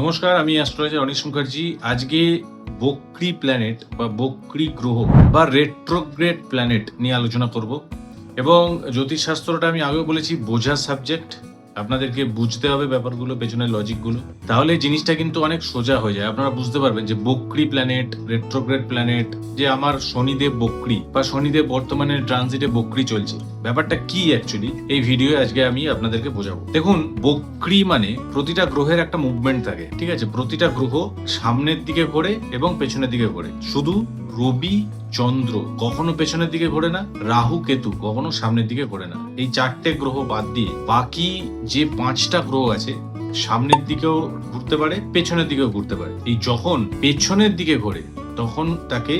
নমস্কার, আমি astrologer anise Mukherjee. আজকে বক্রি প্ল্যানেট বা বক্রি গ্রহ বা রেট্রোগ্রেড প্ল্যানেট নিয়ে আলোচনা করব এবং জ্যোতিষশাস্ত্রটা আমি আগেও বলেছি বোঝা সাবজেক্ট আপনাদেরকে বুঝতে হবে ব্যাপারগুলো, পেছনের লজিকগুলো তাহলে জিনিসটা কিন্তু অনেক সোজা হয়ে যায়। আপনারা বুঝতে পারবেন যে বক্রি প্ল্যানেট রেট্রোগ্রেড প্ল্যানেট যে আমার শনিদেব বক্রি বা শনিদেব বর্তমানে ট্রানজিটে বক্রি চলছে। ব্যাপারটা কি অ্যাকচুয়ালি এই ভিডিওয়ে আজকে আমি আপনাদেরকে বোঝাবো। দেখুন, বক্রি মানে প্রতিটা গ্রহের একটা মুভমেন্ট থাকে, ঠিক আছে? প্রতিটা গ্রহ সামনের দিকে ঘোরে এবং পেছনের দিকে ঘোরে। শুধু রবি চন্দ্র কখনো পেছনের দিকে ঘোরে না, রাহু কেতু কখনো সামনের দিকে ঘোরে না। এই চারটে গ্রহ বাদ দিয়ে বাকি যে পাঁচটা গ্রহ আছে, সামনের দিকেও ঘুরতে পারে, পেছনের দিকেও ঘুরতে পারে। এই যখন পেছনের দিকে ঘোরে, তখন তাকে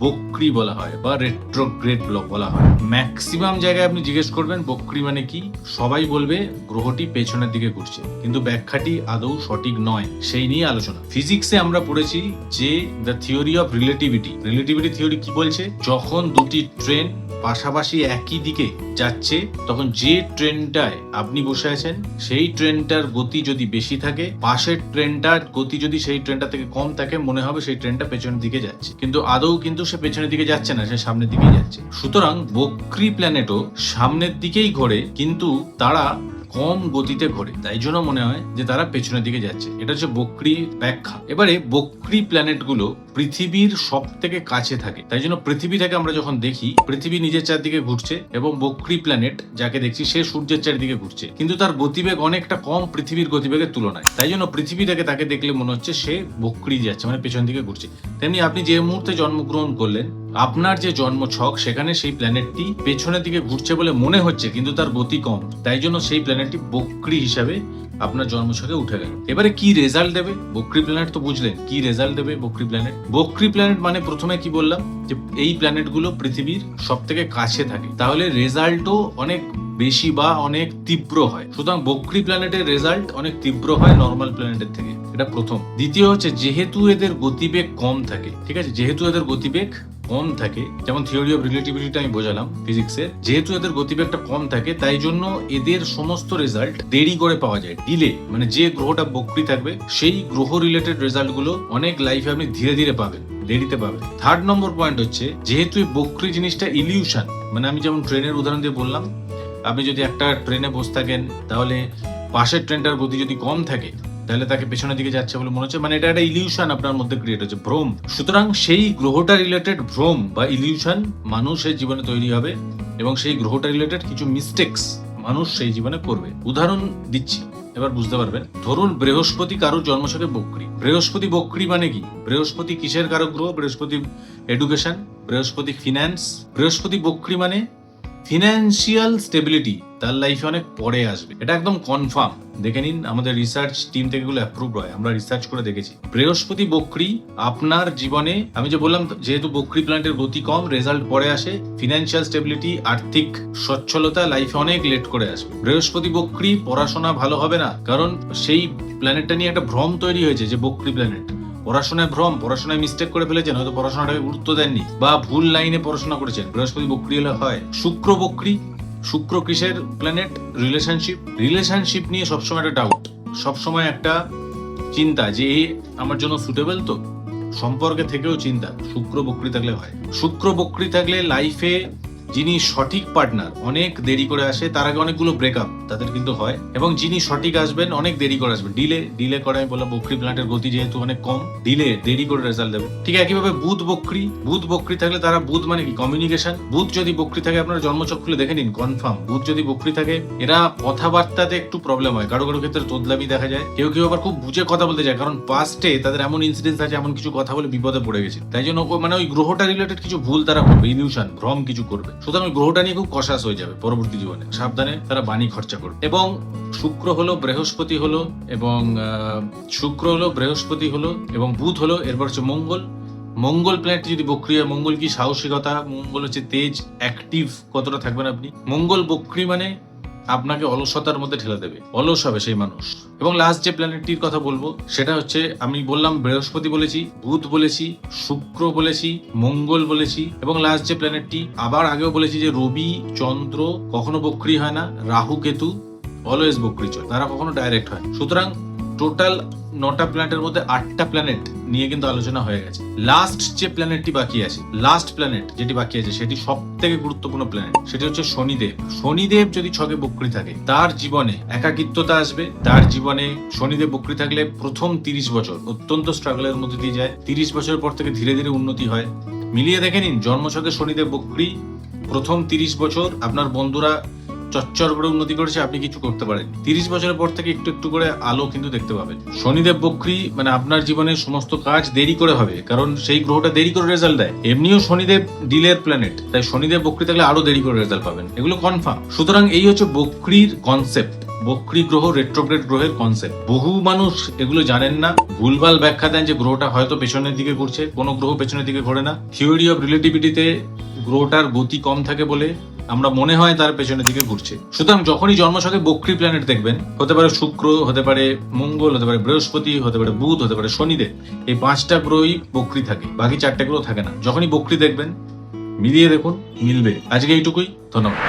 বক্রি বলা হয়, বা রেট্রোগ্রেড বলা হয়। ম্যাক্সিমাম জায়গায় আপনি জিজ্ঞেস করবেন, বক্রি মানে কি? সবাই বলবে, গ্রহটি পেছনের দিকে ঘুরছে। কিন্তু ব্যাখ্যাটি আদৌ সঠিক নয়, সেই নিয়ে আলোচনা। ফিজিক্সে আমরা পড়েছি যে the theory of relativity relativity theory কি বলছে? যখন দুটি ট্রেন পাশাপাশি একই দিকে যাচ্ছে, তখন যে ট্রেনটায় আপনি বসে আছেন, সেই ট্রেনটার গতি যদি বেশি থাকে, পাশের ট্রেনটার গতি যদি সেই ট্রেনটা থেকে কম থাকে, মনে হবে সেই ট্রেনটা পেছনের দিকে যাচ্ছে। কিন্তু আদৌ কিন্তু সে পেছনের দিকে যাচ্ছে না, সে সামনের দিকেই যাচ্ছে। সুতরাং বক্রি প্ল্যানেটও সামনের দিকেই ঘোরে, কিন্তু তারা কম গতিতে ঘোরে। তাই জন্য মনে হয় যে তারা পেছনের দিকে যাচ্ছে। এটা হচ্ছে বক্রি ব্যাখ্যা। এবারে বক্রি প্ল্যানেটগুলো পৃথিবীর সব থেকে কাছে থাকে। তাই জন্য পৃথিবী থেকে আমরা যখন দেখি, পৃথিবী নিজের চারদিকে ঘুরছে এবং বক্রি প্ল্যানেট যাকে দেখছি, সে সূর্যের চারিদিকে ঘুরছে। কিন্তু তার গতিবেগ অনেকটা কম পৃথিবীর গতিবেগের তুলনায়। তাই জন্য পৃথিবী থেকে তাকে দেখলে মনে হচ্ছে সে বক্রি যাচ্ছে মানে পেছন দিকে ঘুরছে। তেমনি আপনি যে মুহূর্তে জন্মগ্রহণ করলেন আপনার যে জন্ম ছক সেখানে সেই প্ল্যানেটটি পেছনের দিকে ঘুরছে বলে মনে হচ্ছে, কিন্তু তার গতি কম। তাই জন্য সেই প্ল্যানেটটি বক্রি হিসাবে আপনার জন্মছকে উঠে গেল। এবারে কি রেজাল্ট দেবে? বক্রি প্ল্যানেট তো বুঝলেন, কি রেজাল্ট দেবে বক্রি প্ল্যানেট বক্রি প্ল্যানেট মানে প্রথমে কি বললাম? যে এই প্ল্যানেটগুলো পৃথিবীর সব থেকে কাছে থাকে। তাহলে রেজাল্টও অনেক বেশি বা অনেক তীব্র হয়। সুতরাং বক্রি প্ল্যানেটের রেজাল্ট অনেক তীব্র হয় নর্মাল প্ল্যানেটের থেকে। এটা প্রথম। দ্বিতীয় হচ্ছে যেহেতু এদের গতিবেগ কম থাকে, ঠিক আছে? যেহেতু এদের গতিবেগ কম থাকে, যেমন থিওরি অফ রিলেটিভিটিটা আমি বোঝালাম ফিজিক্সের যেহেতু এদের গতিবেগটা কম থাকে, তাই জন্য এদের সমস্ত রেজাল্ট দেরি করে পাওয়া যায়। ডিলে মানে যে গ্রহটা বক্রি থাকবে, সেই গ্রহ রিলেটেড রেজাল্টগুলো অনেক লাইফে আপনি ধীরে ধীরে পাবেন, দেরিতে পাবেন। থার্ড নম্বর পয়েন্ট হচ্ছে, যেহেতু এই বক্রি জিনিসটা ইলিউশন মানে আমি যেমন ট্রেনের উদাহরণ দিয়ে বললাম, আপনি যদি একটা ট্রেনে বসে থাকেন, তাহলে পাশের ট্রেনটার গতি যদি কম থাকে, তাহলে তাকে পেছনের দিকে যাচ্ছে বলে মনে হচ্ছে মানে এটা একটা ইলিউশন আপনার মধ্যে ক্রিয়েট হচ্ছে, ভ্রম। সুতরাং সেই গ্রহটা রিলেটেড ভ্রম বা ইলিউশন মানুষের জীবনে তৈরি হবে, এবং সেই গ্রহটা রিলেটেড কিছু মিস্টেক্স মানুষ সেই জীবনে করবে। উদাহরণ দিচ্ছি। এবার বুঝতে পারবেন ধরুন বৃহস্পতি কারোর জন্মছকে বকরি। বৃহস্পতি বক্রি মানে কি? বৃহস্পতি কিসের কারক গ্রহ? বৃহস্পতি এডুকেশন বৃহস্পতি ফিন্যান্স বৃহস্পতি বক্রি মানে ফিনান্সিয়াল স্টেবিলিটি তার লাইফে অনেক পরে আসবে। এটা একদম কনফার্ম দেখে নিন, আমাদের রিসার্চ টিম থেকে এগুলো অ্যাপ্রুভ হয়। আমরা রিসার্চ করে দেখেছি। বৃহস্পতি বক্রি আপনার জীবনে, আমি যে বললাম, যেহেতু বক্রি প্ল্যানেটের গতি কম রেজাল্ট পরে আসে। ফিনান্সিয়াল স্টেবিলিটি আর্থিক সচ্ছলতা লাইফে অনেক লেট করে আসবে। বৃহস্পতি বক্রি পড়াশোনা ভালো হবে না, কারণ সেই প্ল্যানেটটা নিয়ে একটা ভ্রম তৈরি হয়েছে, যে বক্রি প্ল্যানেট পড়াশোনায় ভ্রম, পড়াশোনায় মিস্টেক করে ফেলেছেন, হয়তো পড়াশোনাটাকে গুরুত্ব দেননি বা ভুল লাইনে পড়াশোনা করেছেন। বৃহস্পতি বক্রি হলে হয়। শুক্র বক্রি, শুক্র কিসের প্ল্যানেট রিলেশনশিপ রিলেশনশিপ নিয়ে সবসময় একটা ডাউট সবসময় একটা চিন্তা যে আমার জন্য সুটেবল তো? সম্পর্কে থেকেও চিন্তা, শুক্র বক্রি থাকলে হয়। শুক্র বক্রি থাকলে লাইফে যিনি সঠিক পার্টনার অনেক দেরি করে আসে, তার আগে অনেকগুলো ব্রেকআপ তাদের কিন্তু হয়। এবং যিনি সঠিক আসবেন, অনেক দেরি করে আসবেন ডিলে ডিলে করে আমি বললাম, বক্রি প্ল্যান্টের গতি যেহেতু অনেক কম ডিলে দেরি করে রেজাল্ট দেবে। ঠিক একইভাবে বুধ বকরি বুধ বকরি থাকলে তারা, বুধ মানে কি? কমিউনিকেশন বুধ যদি বক্রি থাকে, আপনার জন্মচক খুলে দেখে নিন কনফার্ম বুধ যদি বক্রি থাকে, এরা কথাবার্তাতে একটু প্রবলেম হয়। কারও কারও ক্ষেত্রে তোদলামি দেখা যায়। কেউ কেউ আবার খুব বুঝে কথা বলতে যায়, কারণ পাস্টে তাদের এমন ইনসিডেন্স আছে, এমন কিছু কথা বলে বিপদে পড়ে গেছে। তাই জন্য মানে ওই গ্রহটা রিলেটেড কিছু ভুল তারা করবে ইলিউশন ভ্রম কিছু করবে। সুতরাং গ্রহটা নিয়ে খুব কষাস হয়ে যাবে পরবর্তী জীবনে। সাবধানে তারা বাণী খরচা করবে। এবং শুক্র হলো, বৃহস্পতি হলো, এবং শুক্র হলো, বৃহস্পতি হলো, এবং বুধ হলো, এরপর হচ্ছে মঙ্গল। মঙ্গল প্ল্যানেট যদি বক্রি হয় মঙ্গল কি সাহসিকতা? মঙ্গল হচ্ছে তেজ অ্যাক্টিভ কতটা থাকবেন আপনি? মঙ্গল বক্রি মানে আপনাকে অলসতার মধ্যে ঠেলে দেবে। অলস হবে সেই মানুষ। এবং লাস্ট যে প্ল্যানেটটির কথা বলব, সেটা হচ্ছে, আমি বললাম বৃহস্পতি বলেছি, বুধ বলেছি, শুক্র বলেছি, মঙ্গল বলেছি, এবং লাস্ট যে প্ল্যানেটটি আবার আগেও বলেছি যে রবি, চন্দ্র কখনো বক্রি হয় না, রাহু, কেতু অলওয়েজ বক্রি চয় তারা কখনো ডাইরেক্ট হয় সুতরাং টোটাল নটা প্ল্যানেটের মধ্যে আটটা প্ল্যানেট নিয়ে কিন্তু আলোচনা হয়ে গেছে। লাস্ট যে প্ল্যানেটটি বাকি আছে লাস্ট প্ল্যানেট যেটি বাকি আছে, সেটি সব থেকে গুরুত্বপূর্ণ প্ল্যানেট সেটি হচ্ছে শনিদেব। শনিদেব যদি ছকে বক্রি থাকে, তার জীবনে একাকিত্বতা আসবে, তার জীবনে শনিদেব বক্রি থাকলে প্রথম তিরিশ বছর অত্যন্ত স্ট্রাগলের মধ্যে দিয়ে যায়। তিরিশ বছর পর থেকে ধীরে ধীরে উন্নতি হয়। মিলিয়ে দেখে নিন জন্মছকে শনিদেব বক্রি, প্রথম তিরিশ বছর আপনার বন্ধুরা চচ্চর করে উন্নতি করেছে, আপনি কিছু করতে পারেন। তিরিশ বছরের পর থেকে একটু একটু করে আলো কিন্তু দেখতে পাবেন। শনিদেব বক্রি মানে আপনার জীবনে সমস্ত কাজ দেরি করে হবে, কারণ সেই গ্রহটা দেরি করে রেজাল্ট দেয়। এমনিও শনিদেব ডিলের প্ল্যানেট তাই শনিদেব বক্রি থাকলে আরও দেরি করে রেজাল্ট পাবেন। এগুলো কনফার্ম সুতরাং এই হচ্ছে বক্রির কনসেপ্ট বক্রি গ্রহ রেট্রোগ্রেড গ্রহের কনসেপ্ট বহু মানুষ এগুলো জানেন না, ভুলভাল ব্যাখ্যা দেন যে গ্রহটা হয়তো পেছনের দিকে ঘুরছে, কোনো গ্রহ পেছনের দিকে ঘোরে না। থিওরি অফ রিলেটিভিটিতে গ্রহটার গতি কম থাকে বলে আমরা মনে হয় তার পেছনের দিকে ঘুরছে। সুতরাং যখনই জন্মছকে বক্রি প্ল্যানেট দেখবেন, হতে পারে শুক্র, হতে পারে মঙ্গল, হতে পারে বৃহস্পতি, হতে পারে বুধ, হতে পারে শনিদেব, এই পাঁচটা গ্রহই বক্রি থাকে, বাকি চারটা গ্রহ থাকে না। যখনই বক্রি দেখবেন, মিলিয়ে দেখুন, মিলবে। আজকে এইটুকুই, ধন্যবাদ।